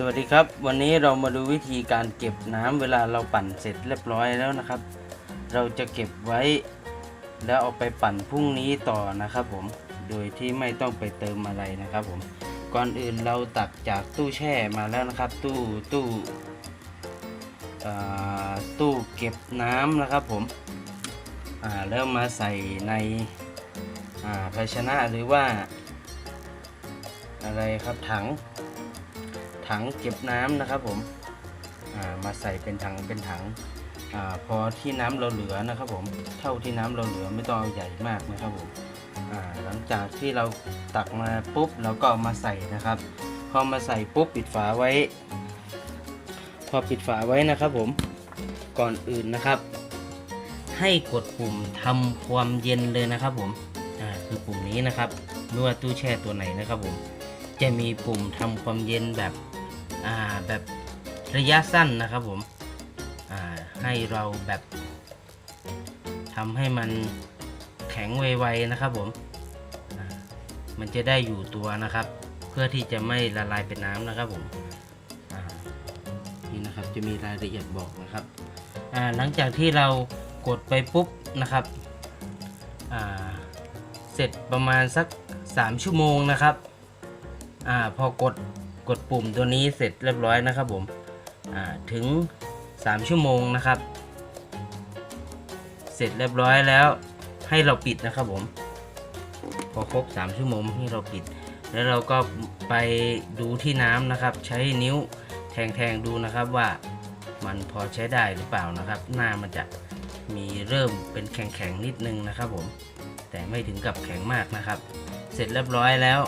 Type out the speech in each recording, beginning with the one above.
สวัสดีครับ วันนี้เรามาดูวิธีการเก็บน้ำเวลาเราปั่นเสร็จเรียบร้อยแล้วนะครับ เราจะเก็บไว้ แล้วเอาไปปั่นพรุ่งนี้ต่อนะครับผมโดยที่ไม่ต้องไปเติมอะไรนะครับผมก่อนอื่นเราตักจากตู้แช่มาแล้วนะครับ ตู้ตู้ตู้เก็บน้ำนะครับผมแล้วมาใส่ในภาชนะหรือว่า อะไรครับถัง ถังเก็บน้ำนะครับผมามาใส่เป็นถังเป็นถังอพอที่น้ำเราเหลือนะครับผมเท่าที่น้ำเราเหลือไม่ต้องเอาใหญ่มากนะครับผมหลังจากที่เราตักมาปุ๊บเราก็เอามาใส่นะครับพอมาใส่ปุ๊บปิดฝาไว้ พอปิดฝาไว้นะครับผมก่อนอื่นนะครับ ให้กดปุ่มทำความเย็นเลยนะครับผมคือปุ่มนี้นะครับไม่ว่าตู้แช่ตัวไหนนะครับผมจะมีปุ่มทำความเย็นแบบ อ่าแบบระยะสั้นนะครับผมอ่าให้เราแบบทำให้มันแข็งไวๆนะครับผมมันจะได้อยู่ตัวนะครับ เพื่อที่จะไม่ละลายเป็นน้ำนะครับผมนี่นะครับจะมีรายละเอียดบอกนะครับหลังจากที่เรากดไปปุ๊บนะครับเสร็จประมาณสัก 3 ชั่วโมงนะครับอพอกด กดปุ่มตัวนี้เสร็จเรียบร้อยนะครับผมถึง 3 ชั่วโมงนะครับ เสร็จเรียบร้อยแล้วให้เราปิดนะครับผม พอครบ 3 ชั่วโมงให้เราปิด แล้วเราก็ไปดูที่น้ำนะครับ ใช้นิ้วแทงๆดูนะครับว่ามันพอใช้ได้หรือเปล่านะครับ หน้ามันจะมีเริ่มเป็นแข็งๆนิดนึงนะครับผมแต่ไม่ถึงกับแข็งมากนะครับ เสร็จเรียบร้อยแล้ว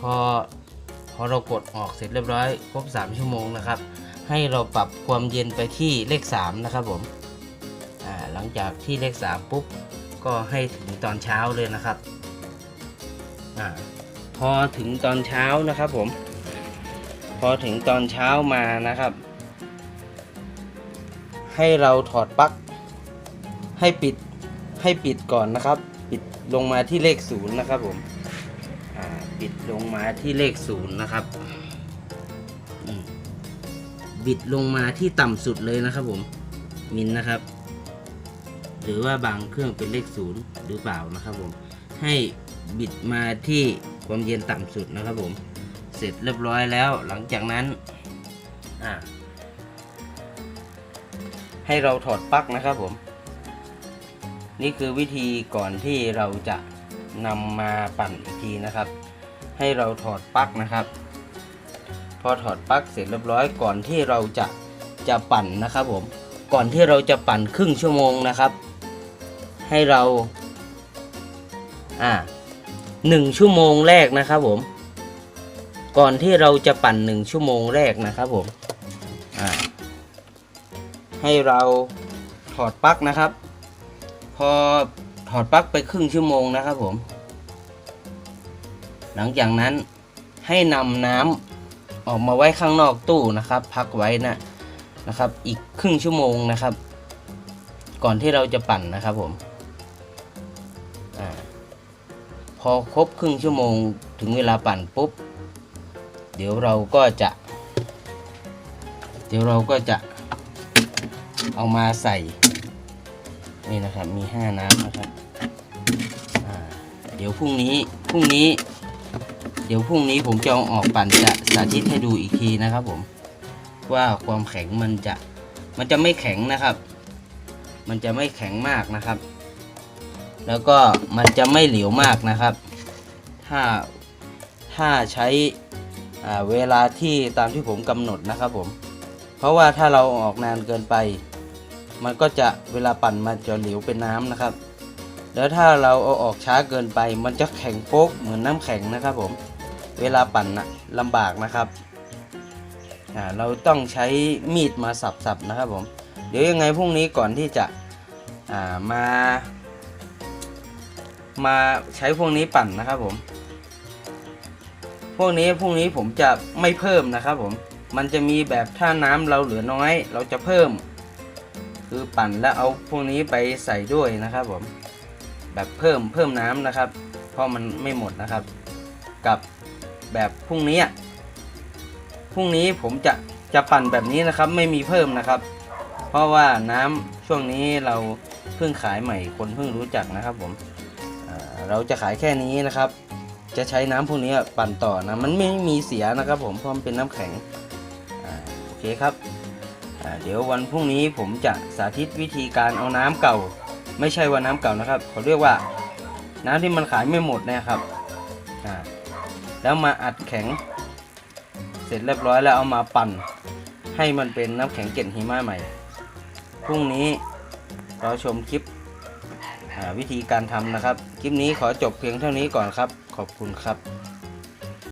พอ พอเรากดออกเสร็จเรียบร้อยครบ 3 ชั่วโมงนะครับ ให้เราปรับความเย็นไปที่เลข 3 นะครับผมหลังจากที่เลข 3 ปุ๊บก็ให้ถึงตอนเช้าเลยนะครับอพอถึงตอนเช้านะครับผม พอถึงตอนเช้ามานะครับ ให้เราถอดปลั๊กให้ปิดให้ปิดก่อนนะครับ ปิดลงมาที่เลขศูนย์นะครับผม อ่าปิดลงมาที่เลขศูนย์นะครับบิดลงมาที่ต่ำสุดเลยนะครับผมมินนะครับ หรือว่าบางเครื่องเป็นเลขศูนย์หรือเปล่านะครับผมให้บิดมาที่ความเย็นต่ำสุดนะครับผมเสร็จเรียบร้อยแล้วหลังจากนั้นอ่าให้เราถอดปลั๊กนะครับผม นี่คือวิธีก่อนที่เราจะนำมาปั่นอีกทีนะครับ ให้เราถอดปลั๊กนะครับ พอถอดปลั๊กเสร็จเรียบร้อยก่อนที่เราจะจะปั่นนะครับผมก่อนที่เราจะปั่นครึ่งชั่วโมงนะครับ ให้เราอ่าหนึ่งชั่วโมงแรกนะครับผมก่อนที่เราจะปั่นหนึ่งชั่วโมงแรกนะครับผมอ่าให้เราถอดปลั๊กนะครับ พอถอดปลั๊กไปครึ่งชั่วโมงนะครับผม หลังจากนั้นให้นำน้ำออกมาไว้ข้างนอกตู้นะครับ พักไว้นะนะครับอีกครึ่งชั่วโมงนะครับ ก่อนที่เราจะปั่นนะครับผมอพอครบครึ่งชั่วโมงถึงเวลาปั่นปุ๊บ เดี๋ยวเราก็จะ เดี๋ยวเราก็จะเอามาใส่นี่นะครับมี 5 น้ำนะครับเดี๋ยวพรุ่งนี้พรุ่งนี้ เดี๋ยวพรุ่งนี้ผมจะเอาออกปั่นจะสาธิตให้ดูอีกทีนะครับผม ว่าความแข็งมันจะ มันจะไม่แข็งนะครับ มันจะไม่แข็งมากนะครับ แล้วก็มันจะไม่เหลวมากนะครับ ถ้าถ้าใช้เวลาที่ตามที่ผมกำหนดนะครับผม เพราะว่าถ้าเราออกนานเกินไป มันก็จะเวลาปั่นมันจะเหลวเป็นน้ำนะครับแล้วถ้าเราเอาออกช้าเกินไป มันจะแข็งโป๊กเหมือนน้ำแข็งนะครับผม เวลาปั่นนะลำบากนะครับอ่าเราต้องใช้มีดมาสับๆนะครับผมเดี๋ยวยังไงพรุ่งนี้ก่อนที่จะอ่ามา มาใช้พวกนี้ปั่นนะครับผม พวกนี้พรุ่งนี้ผมจะไม่เพิ่มนะครับผมมันจะมีแบบถ้าน้ำเราเหลือน้อย เราจะเพิ่ม คือปั่นแล้วเอาพวกนี้ไปใส่ด้วยนะครับผมแบบเพิ่มเพิ่มน้ำนะครับ เพราะมันไม่หมดนะครับ กับ แบบพรุ่งนี้พรุ่งนี้ผมจะจะปั่นแบบนี้นะครับ ไม่มีเพิ่มนะครับ เพราะว่าน้ำช่วงนี้เราเพิ่งขายใหม่คนเพิ่งรู้จักนะครับ ผมเราจะขายแค่นี้นะครับ จะใช้น้ำพวกนี้ปั่นต่อนะมันไม่มีเสียนะครับ ผมเพราะมันเป็นน้ำแข็งอโอเคครับเดี๋ยววันพรุ่งนี้ผมจะสาธิตวิธีการเอาน้ำเก่า ไม่ใช่ว่าน้ำเก่านะครับเขาเรียกว่าน้ำที่มันขายไม่หมดนะครับอ่า แล้วมาอัดแข็ง เสร็จเรียบร้อยแล้วเอามาปั่น ให้มันเป็นน้ำแข็งเกล็ดหิมะใหม่ พรุ่งนี้เราชมคลิปวิธีการทำนะครับ คลิปนี้ขอจบเพียงเท่านี้ก่อนครับ ขอบคุณครับ